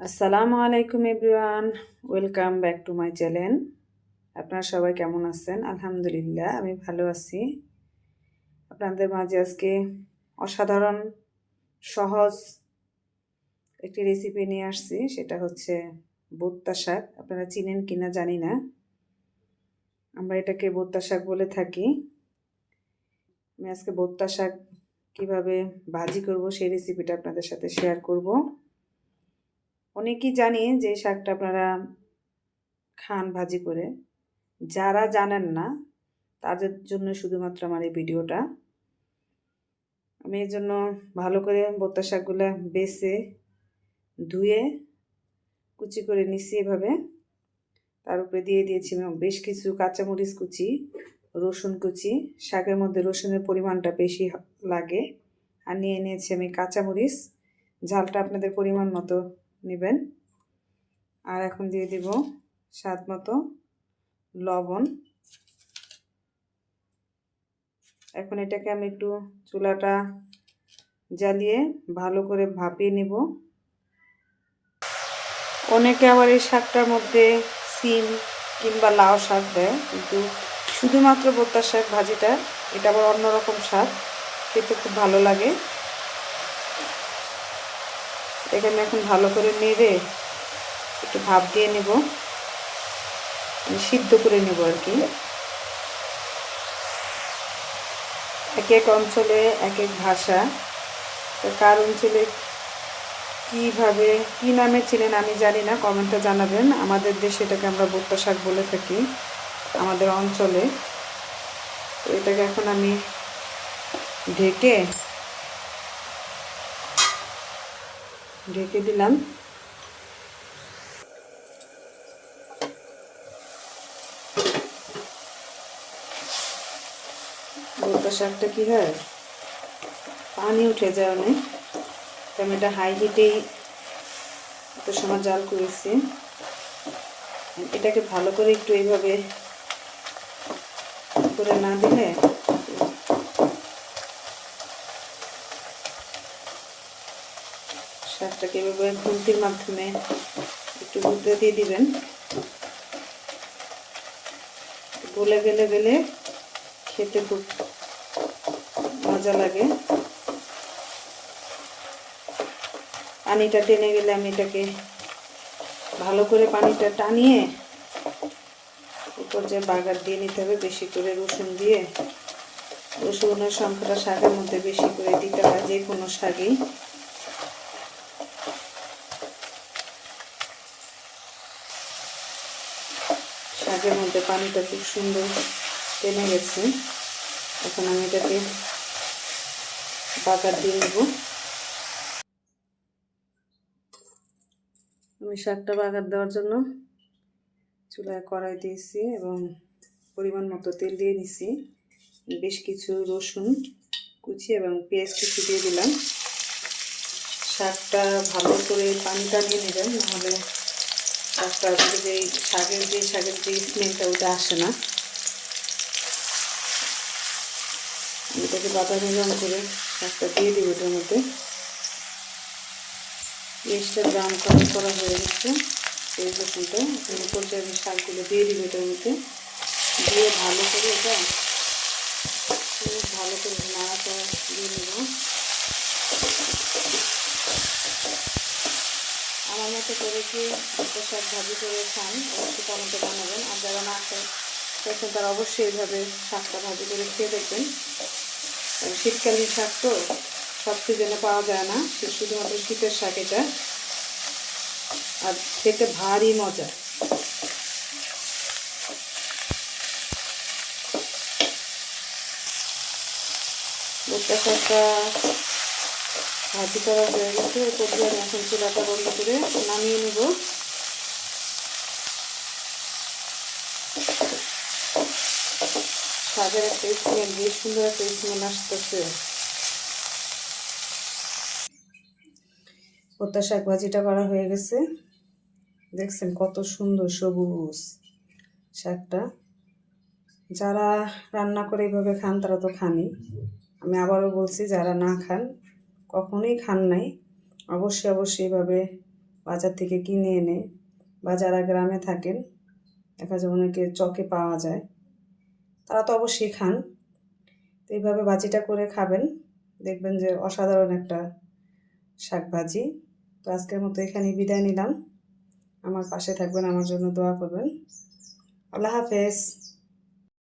আসসালামু আলাইকুম everyone, welcome back to my channel. আপনারা সবাই কেমন আছেন? আলহামদুলিল্লাহ, আমি ভালো আছি। আপনাদের মাঝে আজকে অসাধারণ, সহজ একটি রেসিপি নিয়ে আসছি, সেটা হচ্ছে বোত্তা শাক। আপনারা চিনেন কিনা জানি না। আমরা এটাকে বোত্তা শাক বলে থাকি। আমি আজকে বোত্তা শাক কীভাবে ভাজি করব সেই রেসিপিটা আপনাদের সাথে শেয়ার করব। অনেকেই জানি যে শাকটা আপনারা খান ভাজি করে। যারা জানেন না, তাদের জন্য শুধুমাত্র আমার এই ভিডিওটা। আমি এর জন্য ভালো করে বোত্তা শাকগুলো বেছে, ধুয়ে, কুচি করে নিচ্ছি এভাবে। তার উপরে দিয়ে দিয়েছি বেশ কিছু কাঁচামরিচ কুচি, রসুন কুচি। শাকের মধ্যে রসুনের পরিমাণটা বেশি লাগে। আর নিয়ে নিয়েছি আমি কাঁচামরিচ। ঝালটা আপনাদের পরিমাণ মতো নেবেন। আর এখন দিয়ে দিব স্বাদ মতো লবণ। এখন এটাকে আমি একটু চুলাটা জ্বালিয়ে ভালো করে ভাপিয়ে নিব। অনেকে আবার এই শাকটার মধ্যে সিম কিংবা লাউ শাক দেয়, কিন্তু শুধুমাত্র বোত্তার শাক ভাজিটা, এটা আবার অন্যরকম শাক খেতে খুব ভালো লাগে। এখানে এখন ভালো করে নেড়ে একটু ভাপ দিয়ে নেব। সিদ্ধ করে নেব আর কি। এক এক অঞ্চলে এক এক ভাষা। তো কার অঞ্চলে কীভাবে, কী নামে ছিলেন আমি জানি না কমেন্টে জানাবেন। আমাদের দেশে এটাকে আমরা ভুট্টা শাক বলে থাকি, আমাদের অঞ্চলে। তো এটাকে এখন আমি ঢেকে ঢেকে দিলাম। গোটা শাকটা কী হয়? পানি উঠে যায় অনেক। তো আমি এটা হাই হিটেই এত সময় জাল করেছি। এটাকে ভালো করে একটু এইভাবে করে না দিলে শাকটাকে এভাবে খুন্তির মাধ্যমে একটু গুঁড়ে দিয়ে দিবেন। গলে গেলে গেলে খেতে খুব মজা লাগে। পানিটা টেনে গেলে আমি এটাকে ভালো করে পানিটা টানিয়ে উপর যে বাগার দিয়ে নিতে হবে, বেশি করে রসুন দিয়ে। রসুনের সংখ্যাটা শাকের মধ্যে বেশি করে দিতে হয়, যে কোনো শাকেই। শাকের মধ্যে পানিটা খুব সুন্দর টেনে গেছে। এখন আমি এটাকে বাগার দিয়ে নেব আমি শাকটা বাগার দেওয়ার জন্য চুলায় কড়াই দিয়েছি এবং পরিমাণ মতো তেল দিয়ে নিছি। বেশ কিছু রসুন কুচি এবং পেঁয়াজ কুচি দিয়ে দিলাম। শাকটা ভালো করে পানিটা নিয়ে নেবেন, নাহলে শাকটা যে শাকের যে শাকের যে স্মেলটা ওটা আসে না। এটাকে বাদামি রং করে শাকটা দিয়ে দিব এটার মধ্যে। পেঁয়াজটা ব্রাউন কালার করা হয়ে গেছে, এই রসুনটা। এখন পর্যায়ে শাকগুলো দিয়ে দিব এটার মধ্যে, দিয়ে ভালো করে এটা ভালো করে নাড়াটা দিয়ে নেব। আমার মতো করে কি একটা শাক ভাজি করে খান অবশ্যই কমেন্টে বানাবেন। আর যারা না খেয়ে খেয়েছেন তারা অবশ্যই এইভাবে শাকটা ভাজি করে খেয়ে দেখবেন। শীতকালীন শাক তো সব সিজনে পাওয়া যায় না শুধুমাত্র শীতের শাক এটা। আর খেতে ভারী মজা। ভুট্টা শাকটা ভাজি করা হয়ে গেছে এরপর দিয়ে আমি এখন চুলাটা বন্ধ করে নামিয়ে নেব। শাকের একটা স্মেল, বেশ সুন্দর একটা স্মেল আসতেছে। পদ্মা শাক ভাজিটা করা হয়ে গেছে। দেখছেন কত সুন্দর সবুজ শাকটা। যারা রান্না করে এইভাবে খান, তারা তো খানি আমি আবারও বলছি, যারা না খান কখনোই খান নাই। অবশ্যই অবশ্যই এভাবে বাজার থেকে কিনে এনে বা যারা গ্রামে থাকেন, দেখা যায় অনেকে চকে পাওয়া যায়, তারা তো অবশ্যই খান। তো এইভাবে ভাজিটা করে খাবেন। দেখবেন যে অসাধারণ একটা শাক ভাজি তো আজকের মতো এখানেই বিদায় নিলাম। আমার পাশে থাকবেন, আমার জন্য দোয়া করবেন। আল্লাহ হাফেজ।